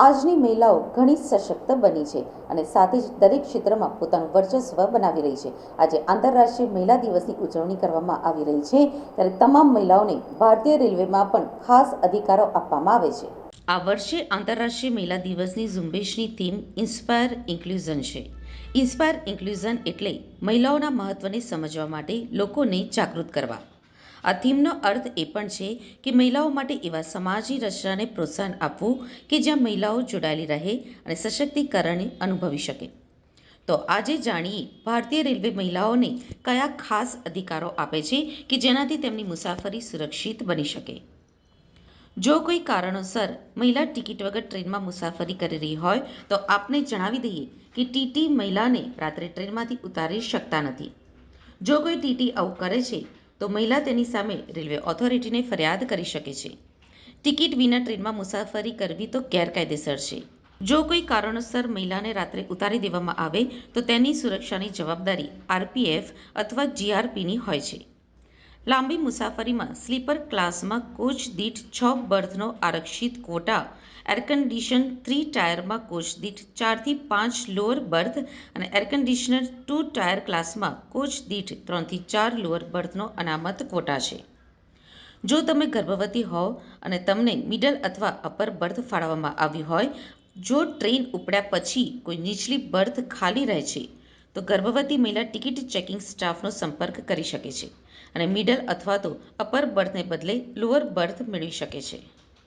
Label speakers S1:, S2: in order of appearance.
S1: આજની મહિલાઓ ઘણી સશક્ત બની છે અને સાથે જ દરેક ક્ષેત્રમાં પોતાનું વર્ચસ્વ બનાવી રહી છે. આજે આંતરરાષ્ટ્રીય મહિલા દિવસની ઉજવણી કરવામાં આવી રહી છે ત્યારે તમામ મહિલાઓને ભારતીય રેલવેમાં પણ ખાસ અધિકારો આપવામાં આવે છે. આ વર્ષે આંતરરાષ્ટ્રીય મહિલા દિવસની ઝુંબેશની થીમ ઇન્સ્પાયર ઇન્ક્લુઝન છે. ઇન્સ્પાયર ઇન્ક્લુઝન એટલે મહિલાઓના મહત્વને સમજવા માટે લોકોને જાગૃત કરવા. આ થીમનો અર્થ એ પણ છે કે મહિલાઓ માટે એવા સમાજની રચનાને પ્રોત્સાહન આપવું કે જ્યાં મહિલાઓ જોડાયેલી રહે અને સશક્તિકરણ અનુભવી શકે. તો આજે જાણીએ ભારતીય રેલવે મહિલાઓને કયા ખાસ અધિકારો આપે છે કે જેનાથી તેમની મુસાફરી સુરક્ષિત બની શકે. જો કોઈ કારણોસર મહિલા ટિકિટ વગર ટ્રેનમાં મુસાફરી કરી રહી હોય, તો આપને જણાવી દઈએ કે ટીટી મહિલાને રાત્રે ટ્રેનમાંથી ઉતારી શકતા નથી. જો કોઈ ટીટી આવું કરે છે તો મહિલા તેની સામે રેલવે ઓથોરિટીને ફરિયાદ કરી શકે છે. ટિકિટ વિના ટ્રેનમાં મુસાફરી કરવી તો ગેરકાયદેસર છે. જો કોઈ કારણોસર મહિલાને રાત્રે ઉતારી દેવામાં આવે તો તેની સુરક્ષાની જવાબદારી આરપીએફ અથવા જીઆરપીની હોય છે. લાંબી મુસાફરીમાં સ્લીપર ક્લાસમાં કોચ દીઠ છ બર્થનો આરક્ષિત ક્વોટા એરકન્ડિશન થ્રી ટાયરમાં કોચ દીઠ ચારથી પાંચ લોઅર બર્થ અને એરકન્ડિશનર ટુ ટાયર ક્લાસમાં કોચ દીઠ ત્રણથી ચાર લોઅર બર્થનો અનામત ક્વોટા છે. જો તમે ગર્ભવતી હોવ અને તમને મિડલ અથવા અપર બર્થ ફાળવવામાં આવ્યું હોય, જો ટ્રેન ઉપડ્યા પછી કોઈ નીચલી બર્થ ખાલી રહે છે તો ગર્ભવતી મહિલા ટિકિટ ચેકિંગ સ્ટાફનો સંપર્ક કરી શકે છે અને મિડલ અથવા તો અપર બર્થને બદલે લોઅર બર્થ મેળવી શકે છે.